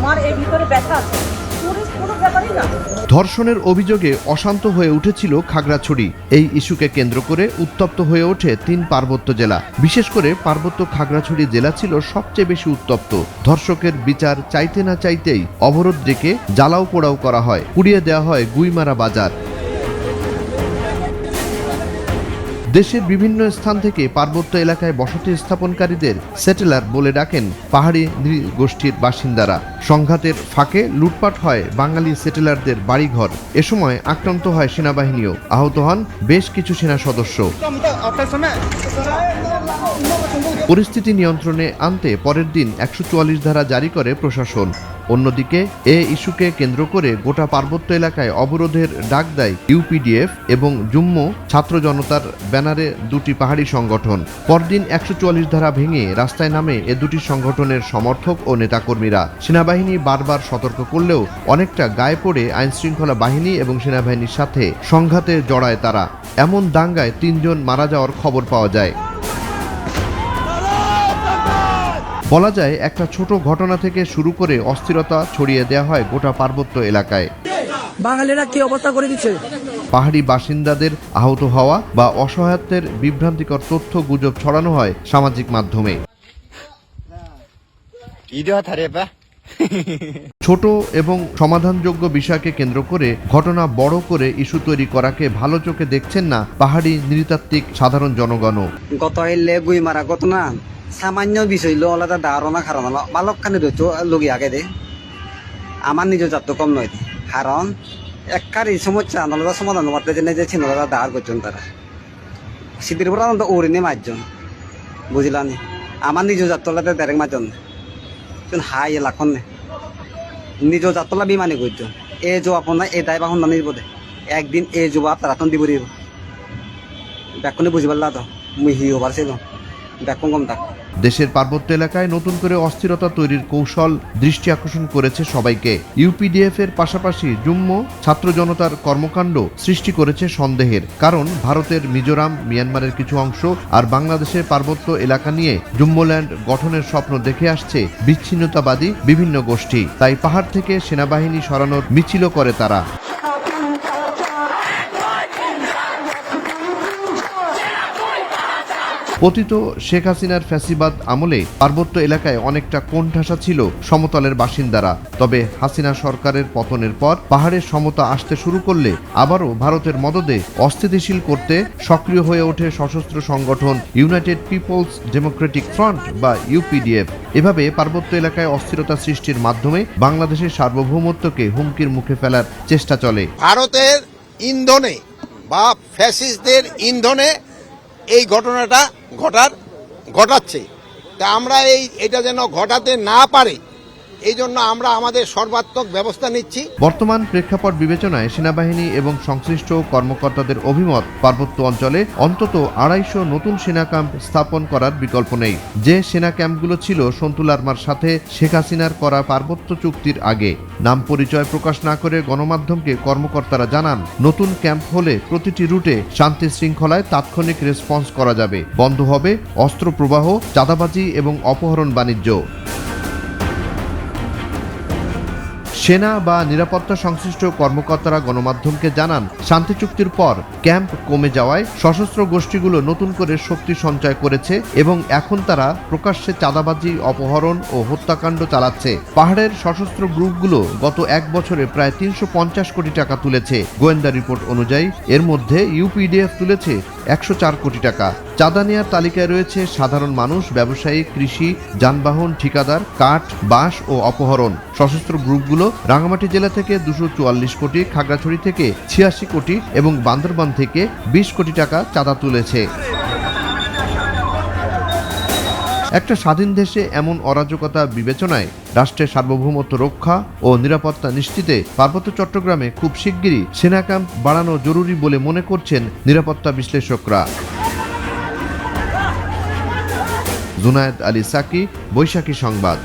আমার ভিতরে ব্যথা আছে। ধর্ষণের অভিযোগে অশান্ত হয়ে উঠেছিল খাগড়াছড়ি। এই ইস্যুকে কেন্দ্র করে উত্তপ্ত হয়ে ওঠে তিন পার্বত্য জেলা। বিশেষ করে পার্বত্য খাগড়াছড়ি জেলা ছিল সবচেয়ে বেশি উত্তপ্ত। ধর্ষকের বিচার চাইতে না চাইতেই অবরোধ ডেকে জ্বালাও পোড়াও করা হয়। পুড়িয়ে দেওয়া হয় গুইমারা বাজার। দেশের বিভিন্ন স্থান থেকে পার্বত্য এলাকায় বসতি স্থাপনকারীদের সেটেলার বলে ডাকেন পাহাড়ি নৃগোষ্ঠীর বাসিন্দারা। সংঘাতের ফাঁকে লুটপাট হয় বাঙালি সেটেলারদের বাড়িঘর। এ সময় আক্রান্ত হয় সেনাবাহিনীও। আহত হন বেশ কিছু সেনা সদস্য। পরিস্থিতি নিয়ন্ত্রণে আনতে পরের দিন একশো চুয়াল্লিশ ধারা জারি করে প্রশাসন। অন্যদিকে, এ ইস্যুকে কেন্দ্র করে গোটা পার্বত্য এলাকায় অবরোধের ডাক দেয় ইউপিডিএফ এবং জুম্ম ছাত্র জনতার ব্যানারে দুটি পাহাড়ি সংগঠন। পরদিন একশো চুয়াল্লিশ ধারা ভেঙে রাস্তায় নামে এ দুটি সংগঠনের সমর্থক ও নেতাকর্মীরা। সেনাবাহিনী বারবার সতর্ক করলেও অনেকটা গায়ে পড়ে আইনশৃঙ্খলা বাহিনী এবং সেনাবাহিনীর সাথে সংঘাতে জড়ায় তারা। এমন দাঙ্গায় তিনজন মারা যাওয়ার খবর পাওয়া যায়। বলা যায় একটা ছোট ঘটনা থেকে শুরু করে অস্থিরতা ছড়িয়ে দেওয়া হয় গোটা পার্বত্য এলাকায়। বাঙালিরা কি অবস্থা করে দিচ্ছে? পাহাড়ি বাসিন্দাদের আহত হওয়া বা অসহায়ত্বের বিভ্রান্তিকর তথ্য গুজব ছড়ানো হয় সামাজিক মাধ্যমে। ছোট এবং সমাধানযোগ্য বিষয়কে কেন্দ্র করে ঘটনা বড় করে ইস্যু তৈরি করাকে ভালো চোখে দেখছেন না পাহাড়ি নৃতাত্ত্বিক সাধারণ জনগণও। গত এলে গুই মারা গত না। সামান্য বিষয় লো আলাদা ধারণা কারণ হলো বালকখানি রয়েছে লগি আগে দে। আমার নিজের জাত কম নয় কারণ একবার এই সমস্যা আন্দোলন সমাধান করতে জেনে যে ছিল দাঁড় করছেন তারা সিদ্ধির পর আনন্দ ওরিনে মারজন বুঝলানি আমার নিজের জাতলাতে ডাইরেক্ট মারজন হাই এলাখন নে? নিজের জাতলা বিমানে করছেন এ জো আপনার এ দায় বাহন নিব দে। একদিন এ জবাব তারা তখন দিব দিব ব্যাকুনে বুঝি পারলা তো? মুই হি হবার ছিল ব্যাকুন কম থাক। দেশের পার্বত্য এলাকায় নতুন করে অস্থিরতা তৈরির কৌশল দৃষ্টি আকর্ষণ করেছে সবাইকে। ইউপিডিএফ এর পাশাপাশি জুম্ম ছাত্র জনতার কর্মকাণ্ড সৃষ্টি করেছে সন্দেহের। কারণ ভারতের মিজোরাম, মিয়ানমারের কিছু অংশ আর বাংলাদেশের পার্বত্য এলাকা নিয়ে জুম্মল্যান্ড গঠনের স্বপ্ন দেখে আসছে বিচ্ছিন্নতাবাদী বিভিন্ন গোষ্ঠী। তাই পাহাড় থেকে সেনাবাহিনী সরানোর মিছিলও করে তারা। পতিত শেখ হাসিনার ফ্যাসিবাদ আমলে পার্বত্য এলাকায় অনেকটা কোণঠাসা ছিল সমতলের বাসিন্দারা। তবে হাসিনা সরকারের পতনের পর পাহাড়ের সমতা আসতে শুরু করলে আবারও ভারতের মদদে অস্থিতিশীল করতে সক্রিয় হয়ে ওঠে সশস্ত্র সংগঠন ইউনাইটেড পিপলস ডেমোক্রেটিক ফ্রন্ট বা ইউপিডিএফ। এভাবে পার্বত্য এলাকায় অস্থিরতা সৃষ্টির মাধ্যমে বাংলাদেশের সার্বভৌমত্বকে হুমকির মুখে ফেলার চেষ্টা চলে। ভারতের ইন্ধনে বা ফ্যাসিস্টদের ইন্ধনে এই ঘটনাটা ঘটার ঘটাচ্ছে। তা আমরা এই এটা যেন ঘটাতে না পারে এই জন্য আমরা আমাদের সর্বাত্মক ব্যবস্থা নিচ্ছি। বর্তমান প্রেক্ষাপট বিবেচনায় সেনাবাহিনী এবং সংশ্লিষ্ট কর্মকর্তাদের অভিমত পার্বত্য অঞ্চলে অন্তত আড়াইশো নতুন সেনা ক্যাম্প স্থাপন করার বিকল্প নেই। যে সেনা ক্যাম্পগুলো ছিল সন্তুল আর্মার সাথে শেখ হাসিনার করা পার্বত্য চুক্তির আগে। নাম পরিচয় প্রকাশ না করে গণমাধ্যমকে কর্মকর্তারা জানান, নতুন ক্যাম্প হলে প্রতিটি রুটে শান্তি শৃঙ্খলায় তাৎক্ষণিক রেসপন্স করা যাবে। বন্ধ হবে অস্ত্র প্রবাহ চাঁদাবাজি এবং অপহরণ বাণিজ্য। সেনা বা নিরাপত্তা সংশ্লিষ্ট কর্মকর্তারা গণমাধ্যমকে জানান, শান্তি চুক্তির পর ক্যাম্প কমে যাওয়ায় সশস্ত্র গোষ্ঠীগুলো নতুন করে শক্তি সঞ্চয় করেছে এবং এখন তারা প্রকাশ্যে চাঁদাবাজি, অপহরণ ও হত্যাকাণ্ড চালাচ্ছে। পাহাড়ের সশস্ত্র গ্রুপগুলো গত এক বছরে প্রায় তিনশো পঞ্চাশ কোটি টাকা তুলেছে। গোয়েন্দা রিপোর্ট অনুযায়ী, এর মধ্যে ইউপিডিএফ তুলেছে একশো চার কোটি টাকা। চাঁদা নেয়ার তালিকায় রয়েছে সাধারণ মানুষ, ব্যবসায়ী, কৃষি, যানবাহন, ঠিকাদার, কাঠ, বাঁশ ও অপহরণ। সশস্ত্র গ্রুপগুলো রাঙামাটি জেলা থেকে দুশো চুয়াল্লিশ কোটি, খাগড়াছড়ি থেকে ছিয়াশি কোটি এবং বান্দরবান থেকে বিশ কোটি টাকা চাঁদা তুলেছে। একটা স্বাধীন দেশে এমন অরাজকতা বিবেচনায় রাষ্ট্রের সার্বভৌমত্ব রক্ষা ও নিরাপত্তা নিশ্চিতে পার্বত্য চট্টগ্রামে খুব শিগগিরই সেনা ক্যাম্প বাড়ানো জরুরি বলে মনে করছেন নিরাপত্তা বিশ্লেষকরা। জুনায়েদ আলী সাকি, বৈশাখী সংবাদ।